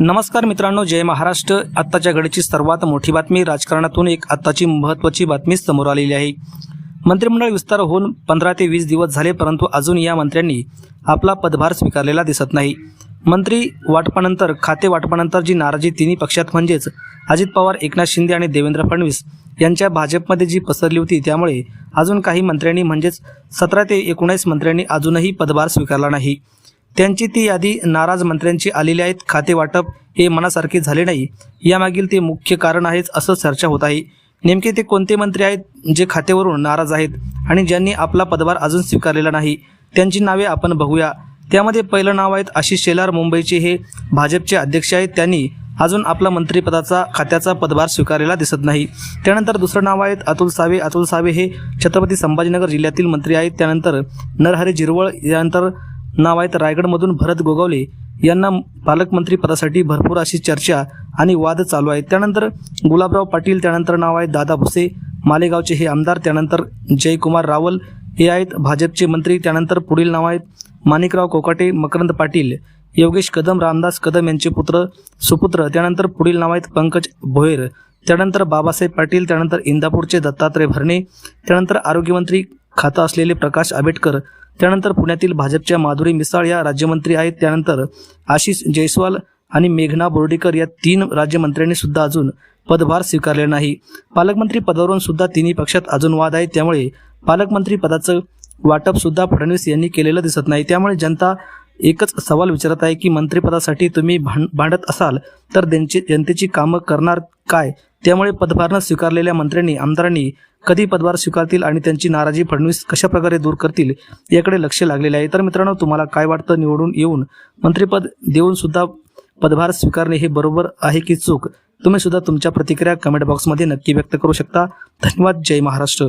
नमस्कार मित्रांनो जय महाराष्ट्र. आत्ताच्या घडीची सर्वात मोठी बातमी राजकारणातून एक आत्ताची महत्त्वाची बातमी समोर आलेली आहे. मंत्रिमंडळ विस्तार होऊन पंधरा ते वीस दिवस झाले परंतु अजून या मंत्र्यांनी आपला पदभार स्वीकारलेला दिसत नाही. मंत्री वाटपानंतर खाते वाटपानंतर जी नाराजी तिन्ही पक्षात म्हणजेच अजित पवार एकनाथ शिंदे आणि देवेंद्र फडणवीस यांच्या भाजपमध्ये जी पसरली होती त्यामुळे अजून काही मंत्र्यांनी म्हणजेच सतरा ते एकोणीस मंत्र्यांनी अजूनही पदभार स्वीकारला नाही. त्यांची ती यादी नाराज मंत्र्यांची आलेली आहेत. खाते वाटप हे मनासारखे झाले नाही. यामागील ते मुख्य कारण आहेच असं चर्चा होत आहे. नेमके ते कोणते मंत्री आहेत जे खातेवरून नाराज आहेत आणि ज्यांनी आपला पदभार अजून स्वीकारलेला नाही? त्यांची नावे आपण बघूया. त्यामध्ये पहिलं नाव आहेत आशिष शेलार मुंबईचे हे भाजपचे अध्यक्ष आहेत. त्यांनी अजून आपला मंत्रिपदाचा खात्याचा पदभार स्वीकारलेला दिसत नाही. त्यानंतर दुसरं नाव आहेत अतुल सावे. अतुल सावे हे छत्रपती संभाजीनगर जिल्ह्यातील मंत्री आहेत. त्यानंतर नरहरी जिरवळ यानंतर नाव आहेत रायगडमधून भरत गोगावले यांना पालकमंत्री पदासाठी भरपूर अशी चर्चा आणि वाद चालू आहेत. त्यानंतर गुलाबराव पाटील त्यानंतर नाव आहेत दादा भुसे मालेगावचे हे आमदार त्यानंतर जयकुमार रावल हे आहेत भाजपचे मंत्री त्यानंतर पुढील नाव आहेत माणिकराव कोकाटे मकरंद पाटील योगेश कदम रामदास कदम यांचे पुत्र सुपुत्र त्यानंतर पुढील नाव आहेत पंकज भोयर त्यानंतर बाबासाहेब पाटील त्यानंतर इंदापूरचे दत्तात्रय भरणे त्यानंतर आरोग्यमंत्री खातं असलेले प्रकाश आंबेडकर त्यानंतर पुण्यातील भाजपच्या माधुरी मिसाळ या राज्यमंत्री आहेत. त्यानंतर आशिष जयस्वाल आणि मेघना बोर्डीकर या तीन राज्यमंत्र्यांनी सुद्धा अजून पदभार स्वीकारले नाही. पालकमंत्री पदावरून सुद्धा तिन्ही पक्षात अजून वाद आहेत. त्यामुळे पालकमंत्री पदाचं वाटप सुद्धा फडणवीस यांनी केलेलं दिसत नाही. त्यामुळे जनता एकच सवाल विचारत आहे की मंत्रिपदासाठी तुम्ही भांड भांडत असाल तर त्यांची जनतेची कामं करणार काय? त्यामुळे पदभार न स्वीकारलेल्या मंत्र्यांनी आमदारांनी कधी पदभार स्वीकारतील आणि त्यांची नाराजी फडणवीस कशा प्रकारे दूर करतील याकडे लक्ष लागलेले आहे. तर मित्रांनो तुम्हाला काय वाटतं? निवडून येऊन मंत्रिपद देऊन सुद्धा पदभार स्वीकारणे हे बरोबर आहे की चूक? तुम्ही सुद्धा तुमच्या प्रतिक्रिया कमेंट बॉक्समध्ये नक्की व्यक्त करू शकता. धन्यवाद. जय महाराष्ट्र.